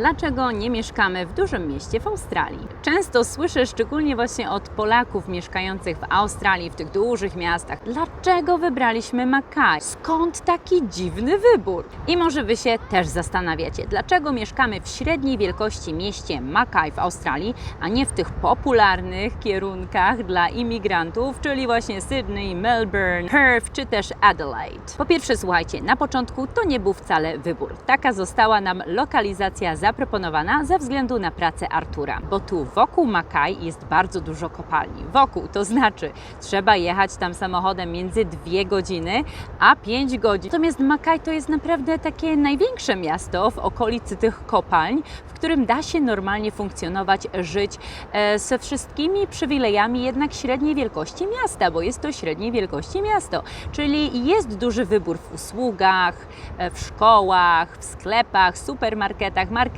dlaczego nie mieszkamy w dużym mieście w Australii. Często słyszę, szczególnie właśnie od Polaków mieszkających w Australii, w tych dużych miastach, dlaczego wybraliśmy Mackay? Skąd taki dziwny wybór? I może Wy się też zastanawiacie, dlaczego mieszkamy w średniej wielkości mieście Mackay w Australii, a nie w tych popularnych kierunkach dla imigrantów, czyli właśnie Sydney, Melbourne, Perth czy też Adelaide. Po pierwsze, słuchajcie, na początku to nie był wcale wybór. Taka została nam lokalizacja zaproponowana ze względu na pracę Artura, bo tu wokół Mackay jest bardzo dużo kopalni. Wokół, to znaczy trzeba jechać tam samochodem między dwie godziny a 5 godzin. Natomiast Mackay to jest naprawdę takie największe miasto w okolicy tych kopalń, w którym da się normalnie funkcjonować, żyć e, ze wszystkimi przywilejami jednak średniej wielkości miasta, bo jest to średniej wielkości miasto. Czyli jest duży wybór w usługach, e, w szkołach, w sklepach, supermarketach, marketach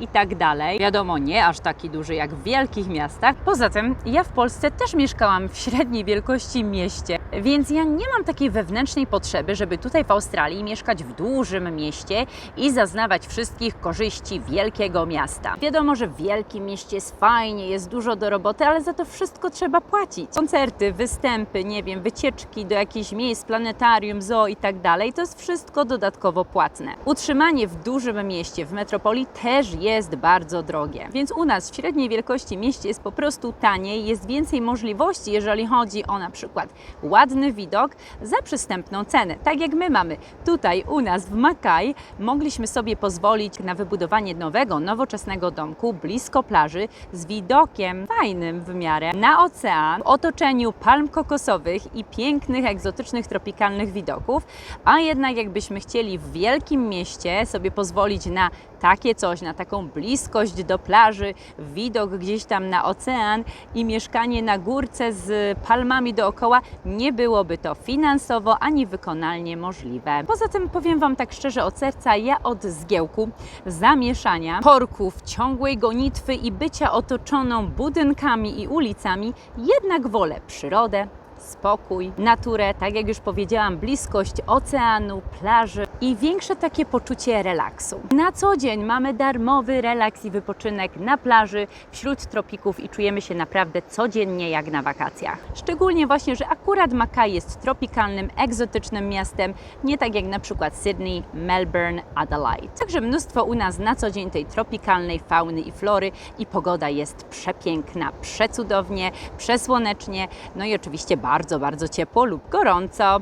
i tak dalej. Wiadomo, nie aż taki duży jak w wielkich miastach. Poza tym, ja w Polsce też mieszkałam w średniej wielkości mieście, więc ja nie mam takiej wewnętrznej potrzeby, żeby tutaj w Australii mieszkać w dużym mieście i zaznawać wszystkich korzyści wielkiego miasta. Wiadomo, że w wielkim mieście jest fajnie, jest dużo do roboty, ale za to wszystko trzeba płacić. Koncerty, występy, nie wiem, wycieczki do jakichś miejsc, planetarium, zoo i tak dalej, to jest wszystko dodatkowo płatne. Utrzymanie w dużym mieście, w metropolii też jest bardzo drogie. Więc u nas w średniej wielkości mieście jest po prostu taniej, jest więcej możliwości, jeżeli chodzi o na przykład ładny widok za przystępną cenę. Tak jak my mamy tutaj u nas w Mackay, mogliśmy sobie pozwolić na wybudowanie nowego, nowoczesnego domku blisko plaży z widokiem fajnym w miarę na ocean, w otoczeniu palm kokosowych i pięknych, egzotycznych, tropikalnych widoków, a jednak jakbyśmy chcieli w wielkim mieście sobie pozwolić na takie coś, na taką bliskość do plaży, widok gdzieś tam na ocean i mieszkanie na górce z palmami dookoła, nie byłoby to finansowo ani wykonalnie możliwe. Poza tym powiem Wam tak szczerze od serca, ja od zgiełku, zamieszania, korków, ciągłej gonitwy i bycia otoczoną budynkami i ulicami jednak wolę przyrodę, spokój, naturę, tak jak już powiedziałam, bliskość oceanu, plaży i większe takie poczucie relaksu. Na co dzień mamy darmowy relaks i wypoczynek na plaży wśród tropików i czujemy się naprawdę codziennie jak na wakacjach. Szczególnie właśnie, że akurat Mackay jest tropikalnym, egzotycznym miastem, nie tak jak na przykład Sydney, Melbourne, Adelaide. Także mnóstwo u nas na co dzień tej tropikalnej fauny i flory i pogoda jest przepiękna, przecudownie, przesłonecznie, no i oczywiście bardzo, bardzo ciepło lub gorąco.